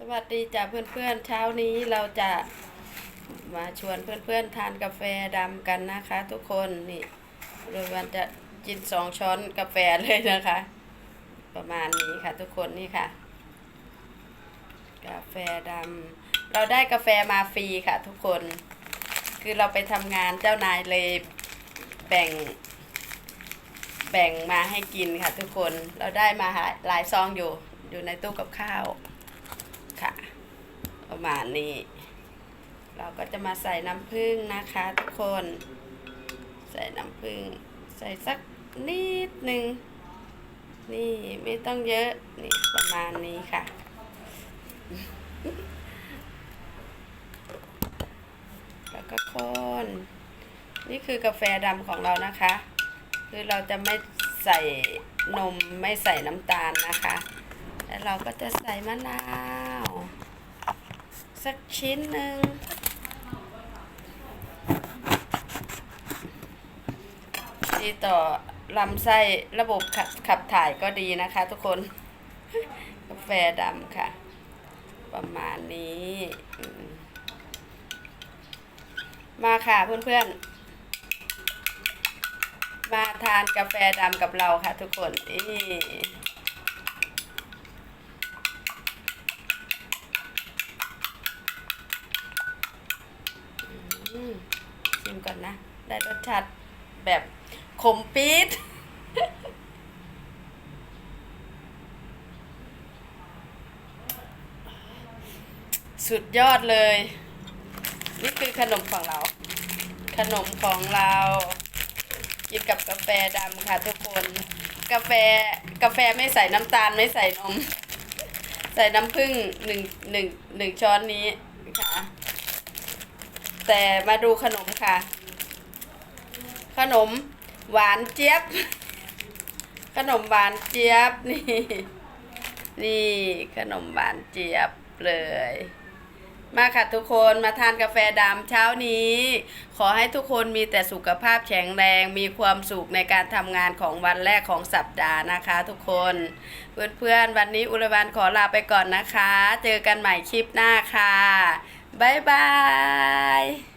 สวัสดีจ้ะเพื่อนๆเช้านี้เราจะมาชวนเพื่อนๆทานกาแฟดำกันนะคะ ทุกคนนี่โดยวันจะกินสองช้อนกาแฟเลยนะคะ ประมาณนี้ค่ะ ทุกคนนี่ค่ะ กาแฟดำเราได้กาแฟมาฟรีค่ะ ทุกคน คือเราไปทำงานเจ้านายเลยแบ่ง แบ่งมาให้กินค่ะ ทุกคนเราได้มาหลายซองอยู่อยู่ในตู้กับข้าว ค่ะ ประมาณนี้ เราก็จะมาใส่น้ำผึ้งนะคะทุกคน ใส่น้ำผึ้งใส่สักนิดหนึ่งนี่ไม่ต้องเยอะนี่ประมาณนี้ค่ะ แล้วก็คนนี่คือกาแฟดำของเรานะคะ คือเราจะไม่ใส่นมไม่ใส่น้ำตาลนะคะ แล้วเราก็จะใส่มะนาว สักชิ้นหนึ่งดีต่อลำไส้ระบบขับขับถ่ายก็ดีนะคะทุกคน กาแฟดำค่ะ ประมาณนี้มมาค่ะเพื่อนๆ มาทานกาแฟดำกับเราค่ะทุกคนนี่ อืมชิมก่อนนะ ได้รสชาติแบบขมปี๊ดสุดยอดเลย นี่คือขนมของเรา ขนมของเรากินกับกาแฟดำค่ะทุกคน กาแฟกาแฟไม่ใส่น้ำตาลไม่ใส่นม ใส่น้ำผึ้งหนึ่งหนึ่งหนึ่งช้อนนี้ค่ะ แต่มาดูขนมค่ะ ขนมหวานเจี๊ยบ ขนมหวานเจี๊ยบนี่ นี่ขนมหวานเจี๊ยบเลย มาค่ะทุกคนมาทานกาแฟดำเช้านี้ ขอให้ทุกคนมีแต่สุขภาพแข็งแรง มีความสุขในการทำงานของวันแรกของสัปดาห์นะคะทุกคน เพื่อนๆวันนี้อุรวันขอลาไปก่อนนะคะ เจอกันใหม่คลิปหน้าค่ะ Bye-bye!